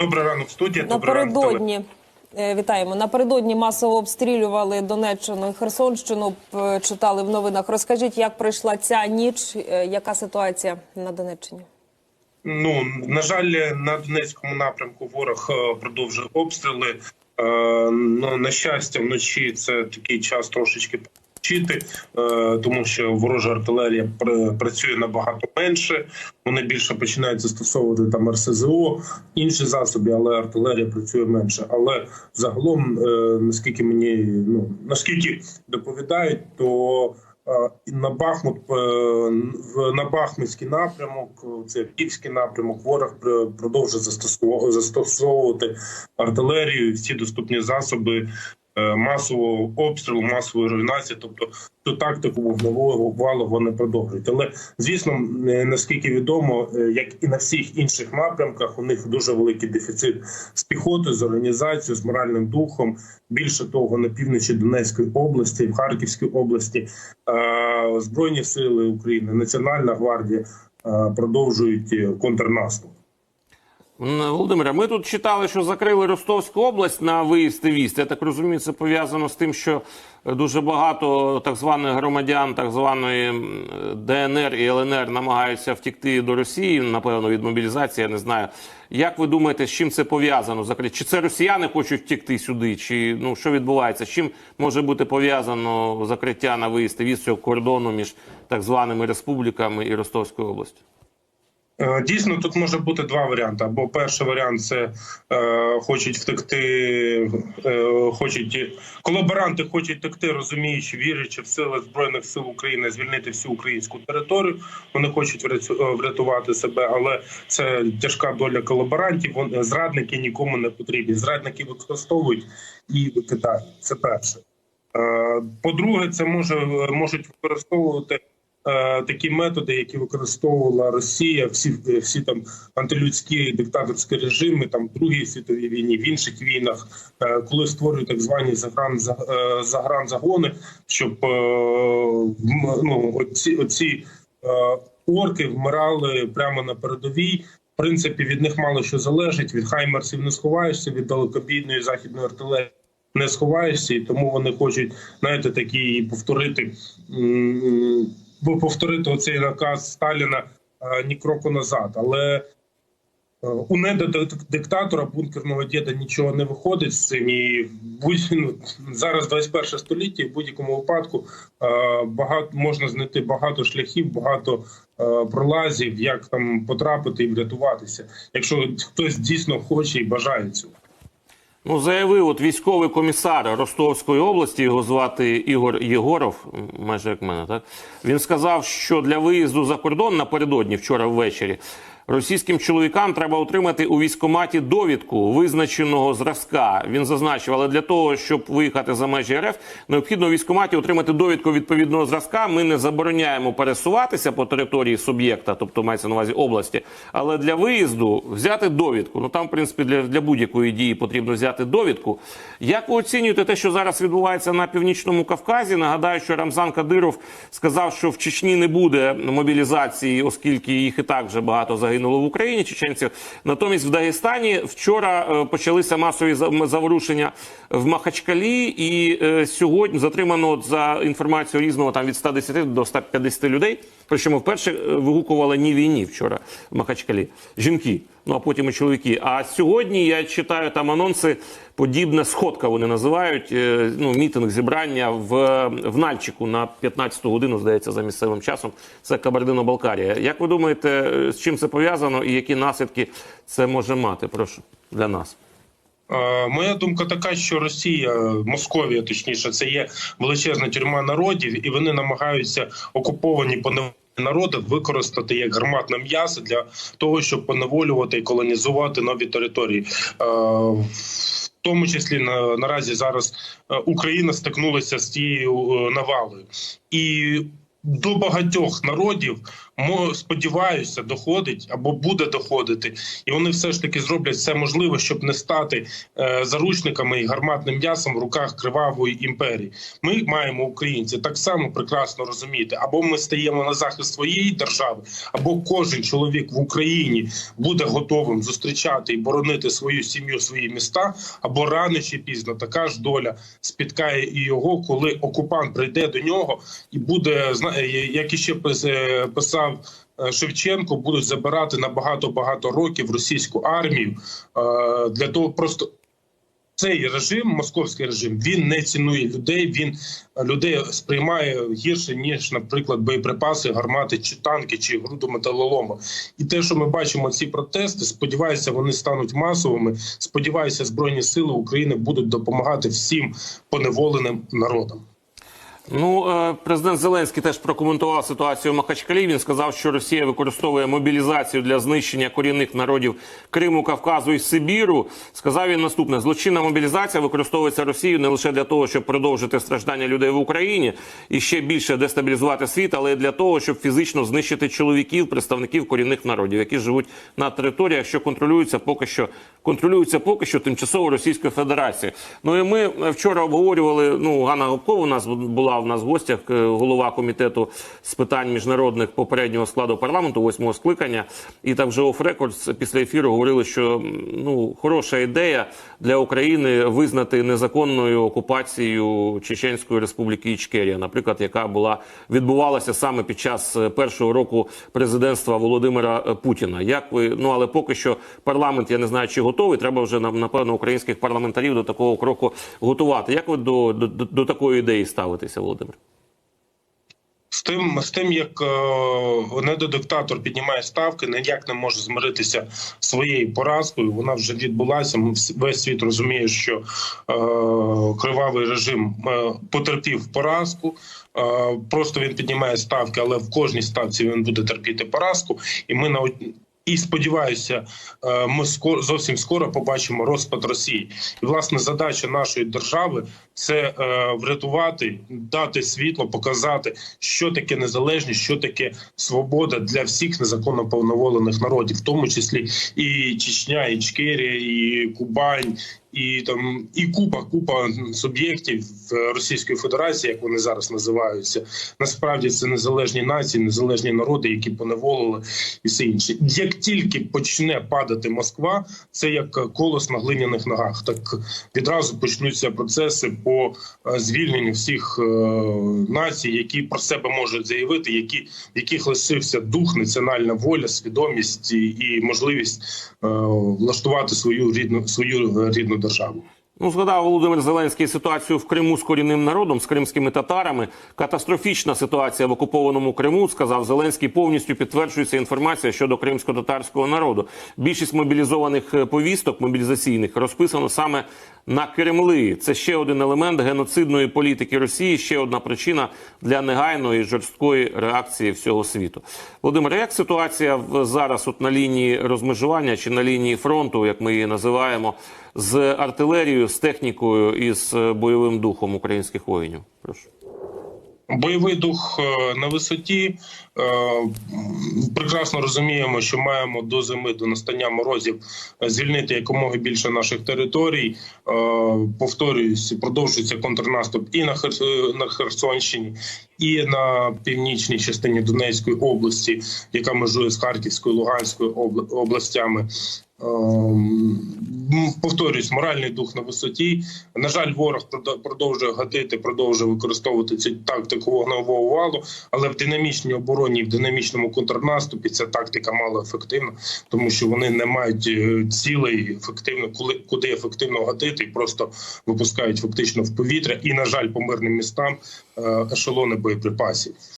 Добрий ранок, студія. Напередодні е, вітаємо. Напередодні масово обстрілювали Донеччину і Херсонщину. Читали в новинах. Розкажіть, як пройшла ця ніч? е, Яка ситуація на Донеччині? Ну на жаль, на Донецькому напрямку ворог е, продовжує обстріли. Е, Ну на щастя, вночі це такий час трошечки почити, е, тому що ворожа артилерія працює набагато менше. Вони більше починають застосовувати там РСЗО, інші засоби, але артилерія працює менше. Але загалом, е, наскільки мені ну наскільки доповідають, то Е, на Бахмут в- на Бахмутський напрямок, це Київський напрямок. Ворог продовжує застосовувати артилерію, всі доступні засоби масового обстрілу, масової руйнації. Тобто ту тактику вогневого валу вони продовжують. Але звісно, е, наскільки відомо, е, як і на всіх інших напрямках, у них дуже великий дефіцит з піхотою, з організацією, з моральним духом. Більше того, на півночі Донецької області, в Харківській області е, збройні сили України, Національна гвардія е, продовжують е, контрнаступ. Володимире, ми тут читали, що закрили Ростовську область на виїзд і в'їзд. Я так розумію, це пов'язано з тим, що дуже багато так званих громадян, так званої ДНР і ЛНР намагаються втікти до Росії, напевно, від мобілізації. Я не знаю. Як ви думаєте, з чим це пов'язано? Чи це росіяни хочуть втікти сюди? Чи ну що відбувається? З чим може бути пов'язано закриття на виїзд і в'їзд цього кордону між так званими республіками і Ростовською областю? Е, Дійсно, тут може бути два варіанти. Або перший варіант це е, хочуть втекти, е, хочуть колаборанти хочуть втекти, розуміючи, вірячи в сили збройних сил України, звільнити всю українську територію. Вони хочуть е, врятувати себе, але це тяжка доля колаборантів. Вони зрадники нікому не потрібні. Зрадники використовують і викидають. Це перше. Е, По-друге, це може можуть використовувати е, такі методи, які використовувала Росія, всі всі там антилюдські диктаторські режими, там в Другій світовій війні, в інших війнах, е, коли створюють так звані загран за- е, загранзагони, щоб е, ну оці, оці е, орки вмирали прямо на передовій. В принципі, від них мало що залежить. Від хаймерсів не сховаєшся, від далекобійної західної артилерії не сховаєшся, і тому вони хочуть, знаєте, такі повторити повторити оцей наказ Сталіна е, ні кроку назад. Але е, у недодиктатора бункерного діда нічого не виходить з цим. І будь ну, зараз 21 століття, і в будь-якому випадку е, багато можна знайти багато шляхів, багато пролазів, як там потрапити і врятуватися, якщо хтось дійсно хоче і бажає цього. Ну, заявив от військовий комісар Ростовської області, його звати Ігор Єгоров, майже як мене, так? Він сказав, що для виїзду за кордон напередодні, вчора ввечері, російським чоловікам треба отримати у військкоматі довідку визначеного зразка. Він зазначив, але для того, щоб виїхати за межі РФ, необхідно у військкоматі отримати довідку відповідного зразка. Ми не забороняємо пересуватися по території суб'єкта, тобто мається на увазі області. Але для виїзду взяти довідку. Ну там, в принципі, для, для будь-якої дії потрібно взяти довідку. Як ви оцінюєте те, що зараз відбувається на північному Кавказі? Нагадаю, що Рамзан Кадиров сказав, що в Чечні не буде мобілізації, оскільки їх і так вже багато загинуло в Україні. Чеченців. Натомість в Дагестані вчора е, почалися масові заворушення в Махачкалі, і е, сьогодні затримано за інформацією різного там від 110 до 150 людей. Причому вперше е, вигукували ні війні вчора в Махачкалі. Жінки, ну а потім і чоловіки. А сьогодні я читаю там анонси, подібна сходка вони називають. е, Ну, мітинг зібрання в, в Нальчику на 15-ту годину, здається, за місцевим часом. Це Кабардино-Балкарія. Як ви думаєте, е, з чим це пов'язано і які наслідки це може мати? Прошу для нас. Е, Моя думка така, що Росія, Московія, точніше, це є величезна тюрма народів, і вони намагаються окуповані поневолені народи використати як гарматне м'ясо для того, щоб поневолювати і колонізувати нові території. Е, В тому числі на наразі зараз е, Україна стикнулася з цією навалою і. До багатьох народів сподіваюся, доходить або буде доходити, і вони все ж таки зроблять все можливе, щоб не стати е, заручниками і гарматним м'ясом в руках кривавої імперії. Ми маємо українці так само прекрасно розуміти, або ми стаємо на захист своєї держави, або кожен чоловік в Україні буде готовим зустрічати і боронити свою сім'ю, свої міста, або рано чи пізно така ж доля спіткає і його, коли окупант прийде до нього і буде як іще пис- е, писав. Е, Шевченко будуть забирати на багато багато років російську армію е, для того, просто цей режим, московський режим, він не цінує людей. Він людей сприймає гірше ніж, наприклад, боєприпаси, гармати чи танки, чи груду металолому. І те, що ми бачимо, ці протести, сподіваюся, вони стануть масовими. Сподіваюся, збройні сили України будуть допомагати всім поневоленим народам. Ну, е, президент Зеленський теж прокоментував ситуацію в Махачкалі. Він сказав, що Росія використовує мобілізацію для знищення корінних народів Криму, Кавказу і Сибіру. Сказав він наступне: злочинна мобілізація використовується Росією не лише для того, щоб продовжити страждання людей в Україні і ще більше дестабілізувати світ, але й для того, щоб фізично знищити чоловіків, представників корінних народів, які живуть на територіях, що контролюються поки що контролюються поки що тимчасово Російською Федерацією. Ну і ми вчора обговорювали. Ну Ганна Гопкова у нас була в нас в гостях, е, голова комітету з питань міжнародних попереднього складу парламенту, восьмого скликання. І так вже оф рекорд після ефіру говорили, що ну хороша ідея для України визнати незаконною окупацією Чеченської республіки Ічкерія, наприклад, яка була відбувалася саме під час е, першого року президентства Володимира е, Путіна. Як ви ну але поки що парламент, я не знаю, чи готовий. Треба вже на- напевно українських парламентарів до такого кроку готувати. Як ви до, до, до, такої ідеї ставитеся, Володимир? З тим, з тим, як е, недодиктатор піднімає ставки, ніяк не може змиритися своєю поразкою. Вона вже відбулася. Весь світ розуміє, що е, кривавий режим е, потерпів поразку. Е, просто він піднімає ставки, але в кожній ставці він буде терпіти поразку. І ми на і сподіваюся, е, ми скоро зовсім скоро побачимо розпад Росії. І власне задача нашої держави це е, врятувати, дати світло, показати, що таке незалежність, що таке свобода для всіх незаконно повноволених народів, в тому числі і Чечня, і Ічкерія, і Кубань. І там і купа купа суб'єктів Російської Федерації, як вони зараз називаються, насправді це незалежні нації, незалежні народи, які поневолили і все інше. Як тільки почне падати Москва, це як колос на глиняних ногах. Так відразу почнуться процеси по е, звільненню всіх е, націй, які про себе можуть заявити, які в яких лишився дух, національна воля, свідомість і, і можливість е, влаштувати свою рідну свою рідну державу. Ну, згадав Володимир Зеленський ситуацію в Криму з корінним народом, з кримськими татарами. Катастрофічна ситуація в окупованому Криму, сказав Зеленський. Повністю підтверджується інформація щодо кримсько-татарського народу. Більшість мобілізованих е, повісток мобілізаційних розписано саме на Кремли. Це ще один елемент геноцидної політики Росії. Ще одна причина для негайної жорсткої реакції всього світу. Володимир, як ситуація зараз от на лінії розмежування чи на лінії фронту, як ми її називаємо, з артилерією, з технікою і з е, бойовим духом українських воїнів? Прошу. Бойовий дух е, на висоті. Е, Прекрасно розуміємо, що маємо до зими, до настання морозів звільнити якомога більше наших територій. Повторююсь, продовжується контрнаступ і на Херсонщині, і на північній частині Донецької області, яка межує з Харківською, Луганською обла- областями. Ем, Повторюсь, моральний дух на висоті. На жаль, ворог продовжує гатити, продовжує використовувати цю тактику вогневого валу, але в динамічній обороні, в динамічному контрнаступі ця тактика мало ефективна, тому що вони не мають е, цілей ефективно, коли куди ефективно гатити, і просто випускають фактично в повітря. І на жаль, по мирним містам е, ешелони боєприпасів.